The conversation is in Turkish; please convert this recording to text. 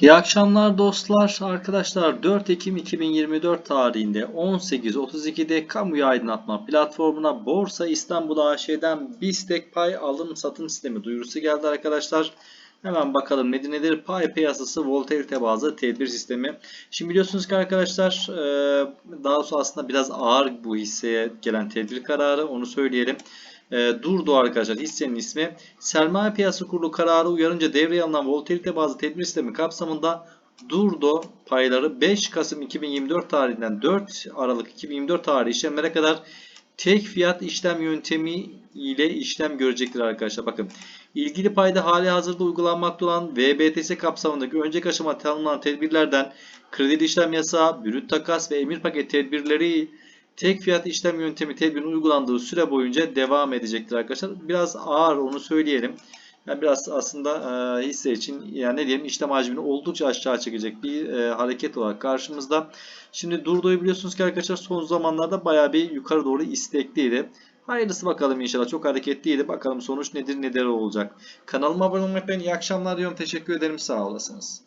İyi akşamlar dostlar. Arkadaşlar 4 Ekim 2024 tarihinde 18.32'de kamuya aydınlatma platformuna Borsa İstanbul AŞ'den BISTEK pay alım satım sistemi duyurusu geldi arkadaşlar. Hemen bakalım nedir nedir pay piyasası volatilite bazlı tedbir sistemi. Şimdi biliyorsunuz ki arkadaşlar e, daha doğrusu aslında biraz ağır bu hisseye gelen tedbir kararı onu söyleyelim. E, Durdu arkadaşlar hissenin ismi. Sermaye Piyasası Kurulu kararı uyarınca devreye alınan volatilite bazlı tedbir sistemi kapsamında Durdo payları 5 Kasım 2024 tarihinden 4 Aralık 2024 tarihi işlemlere kadar tek fiyat işlem yöntemi ile işlem görecektir arkadaşlar. Bakın ilgili payda hali hazırda uygulanmakta olan VBTS kapsamındaki önceki aşama tanımlanan tedbirlerden kredi işlem yasağı, brüt takas ve emir paket tedbirleri tek fiyat işlem yöntemi tedbirinin uygulandığı süre boyunca devam edecektir arkadaşlar. Biraz ağır onu söyleyelim. Yani biraz aslında e, hisse için yani ne diyelim işlem hacmini oldukça aşağı çekecek bir e, hareket olarak karşımızda. Şimdi Durdo'yu biliyorsunuz ki arkadaşlar son zamanlarda bayağı bir yukarı doğru istekliydi. Hayırlısı bakalım inşallah. Çok hareketliydi. Bakalım sonuç nedir neler olacak. Kanalıma abone olmayı unutmayın. İyi akşamlar diyorum. Teşekkür ederim. Sağ olasınız.